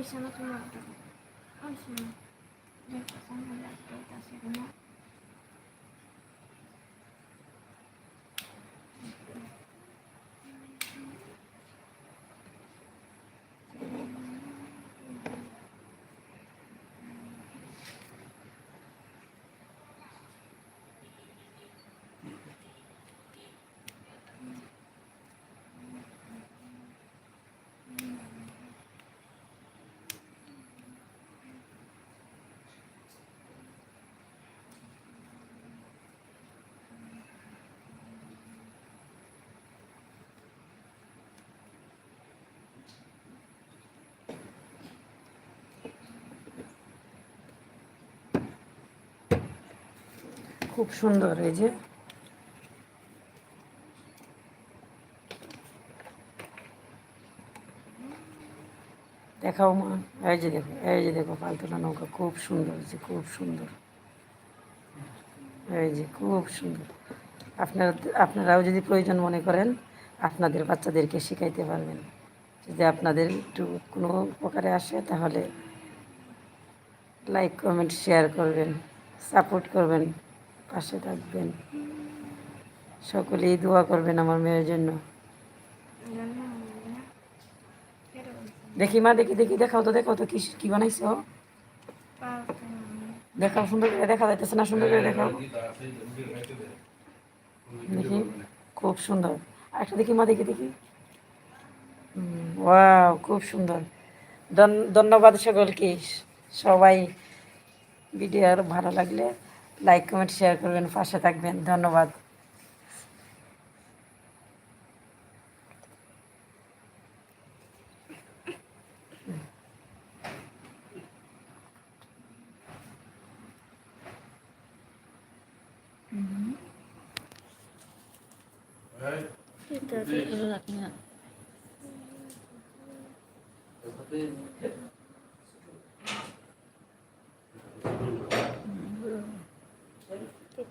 Abi sana tüm aldım. Al şunu. Bir dakika খুব সুন্দর, এই যে। দেখাও মা, এই যে দেখো, এই যে দেখো, পালতোলা নৌকা, খুব সুন্দর যে খুব সুন্দর। এই যে খুব সুন্দর। আপনারা, আপনারাও যদি প্রয়োজন মনে করেন, আপনাদের বাচ্চাদেরকে শেখাইতে পারবেন। যদি আপনাদের একটু কোনো উপকারে আসে, তাহলে লাইক, কমেন্ট, শেয়ার করবেন, সাপোর্ট করবেন। পাশে থাকবেন। সকলেই দোয়া করবেন আমার মেয়ের জন্য। দেখি মা, দেখি দেখি, দেখাও তো দেখাও তো কি কি বানাইছো. দেখাও, সুন্দর করে দেখা যাইতেছে না, সুন্দর করে দেখাও। দেখি, খুব সুন্দর। একটা দেখি মা, দেখি দেখি। ওয়াও, খুব সুন্দর। ধন- ধন্যবাদ সকলকে। সবাই ভিডিও আর ভালো লাগলে লাইক কমেন্ট শেয়ার করবেন পাশে থাকবেন। ধন্যবাদ।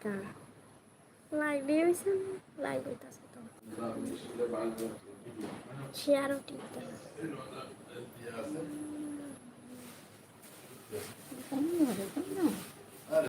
lá Tá. Like this and like with us. Share of Twitter. Vamos lá, vamos lá.